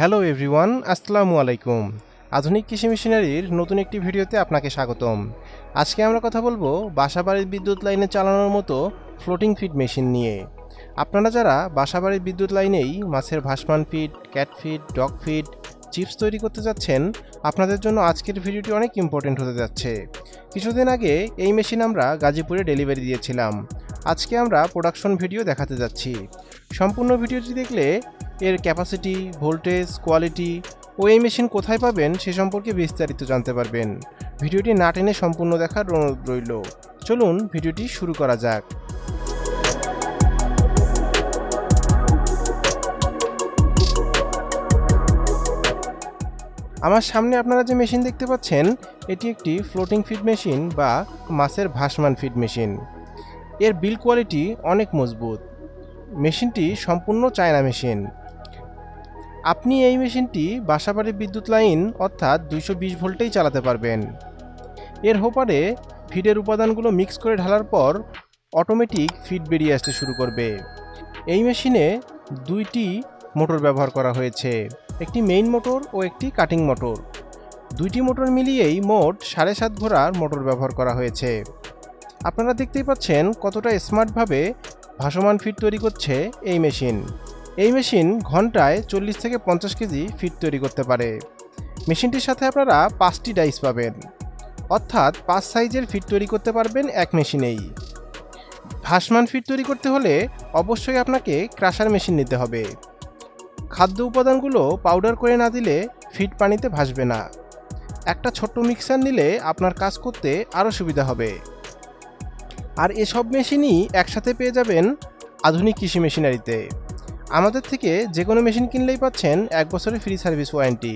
Hello everyone, আসসালামু আলাইকুম। আধুনিক কৃষি মেশিনারির নতুন একটি ভিডিওতে আপনাকে স্বাগতম। আজকে আমরা কথা বলব বাসাবাড়ির বিদ্যুৎ লাইনে চালানোর মতো ফ্লোটিং ফিড মেশিন নিয়ে। আপনারা যারা বাসাবাড়ির বিদ্যুৎ লাইনেই মাছের ভাসমান feed cat feed dog feed chips তৈরি করতে যাচ্ছেন, আপনাদের জন্য আজকের ভিডিওটি অনেক ইম্পর্টেন্ট হতে যাচ্ছে। কিছুদিন আগে এই মেশিন আমরা গাজীপুরে ডেলিভারি দিয়েছিলাম। আজকে আমরা প্রোডাকশন ভিডিও দেখাতে যাচ্ছি। সম্পূর্ণ ভিডিওটি দেখলে এর ক্যাপাসিটি ভোল্টেজ কোয়ালিটি ও এই মেশিন কোথায় পাবেন সে সম্পর্কে বিস্তারিত জানতে পারবেন। ভিডিওটি না টেনে সম্পূর্ণ দেখার অনুরোধ রইল। চলুন ভিডিওটি শুরু করা যাক। আমার সামনে আপনারা যে মেশিন দেখতে পাচ্ছেন, এটি একটি ফ্লোটিং ফিড মেশিন বা মাছের ভাসমান ফিড মেশিন এর বিল কোয়ালিটি অনেক মজবুত। মেশিনটি সম্পূর্ণ চায়না মেশিন। আপনি এই মেশিনটি বাসাবাড়ির বিদ্যুৎ লাইন অর্থাৎ দুইশো বিশ ভোল্টেই চালাতে পারবেন। এর হোপারে ফিডের উপাদানগুলো মিক্স করে ঢালার পর অটোমেটিক ফিড বেরিয়ে আসতে শুরু করবে। এই মেশিনে দুইটি মোটর ব্যবহার করা হয়েছে, একটি মেইন মোটর ও একটি কাটিং মোটর দুইটি মোটর মিলিয়েই মোট সাড়ে সাত ঘোড়ার মোটর ব্যবহার করা হয়েছে। আপনারা দেখতেই পাচ্ছেন কতটা স্মার্টভাবে ভাসমান ফিড তৈরি করছে এই মেশিন। এই মেশিন ঘন্টায় চল্লিশ থেকে পঞ্চাশ কেজি ফিড তৈরি করতে পারে। মেশিনটির সাথে আপনারা পাঁচটি ডাইস পাবেন। অর্থাৎ পাঁচ সাইজের ফিড তৈরি করতে পারবেন এক মেশিনেই। ভাসমান ফিড তৈরি করতে হলে অবশ্যই আপনাকে ক্রাশার মেশিন নিতে হবে। খাদ্য উপাদানগুলো পাউডার করে না দিলে ফিড পানিতে ভাসবে না। একটা ছোট্ট মিক্সার নিলে আপনার কাজ করতে আরও সুবিধা হবে। আর এসব মেশিনই একসাথে পেয়ে যাবেন আধুনিক কৃষি মেশিনারিতে। আমাদের থেকে যে কোনো মেশিন কিনলেই পাচ্ছেন এক বছরের ফ্রি সার্ভিস ওয়ারেন্টি।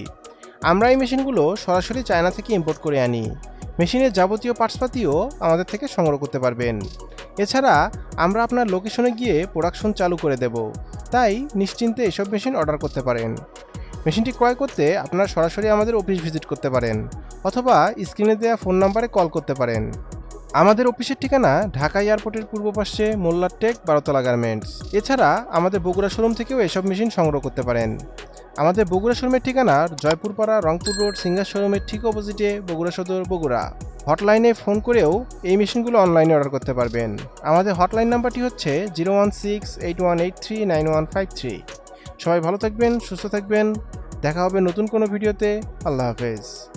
আমরা এই মেশিনগুলো সরাসরি চায়না থেকে ইম্পোর্ট করে আনি। মেশিনের যাবতীয় পার্টসপাতিও আমাদের থেকে সংগ্রহ করতে পারবেন। এছাড়া আমরা আপনার লোকেশনে গিয়ে প্রোডাকশন চালু করে দেব। তাই নিশ্চিন্তে এসব মেশিন অর্ডার করতে পারেন। মেশিনটি ক্রয় করতে আপনারা সরাসরি আমাদের অফিস ভিজিট করতে পারেন অথবা স্ক্রিনে দেওয়া ফোন নাম্বারে কল করতে পারেন। আমাদের অফিসের ঠিকানা ঢাকা এয়ারপোর্টের পূর্ব পাশে মোল্লার টেক বারোতলা গার্মেন্টস। এছাড়া আমাদের বগুড়া শোরুম থেকেও এসব মেশিন সংগ্রহ করতে পারেন। আমাদের বগুড়া শোরুমের ঠিকানা জয়পুরপাড়া, রংপুর রোড সিঙ্গার শোরুমের ঠিক অপোজিটে বগুড়া সদর, বগুড়া। হটলাইনে ফোন করেও এই মেশিনগুলো অনলাইনে অর্ডার করতে পারবেন। আমাদের হটলাইন নাম্বারটি হচ্ছে zero one six eight one eight three nine one five three. সবাই ভালো থাকবেন, সুস্থ থাকবেন। দেখা হবে নতুন কোনো ভিডিওতে। আল্লাহ হাফেজ।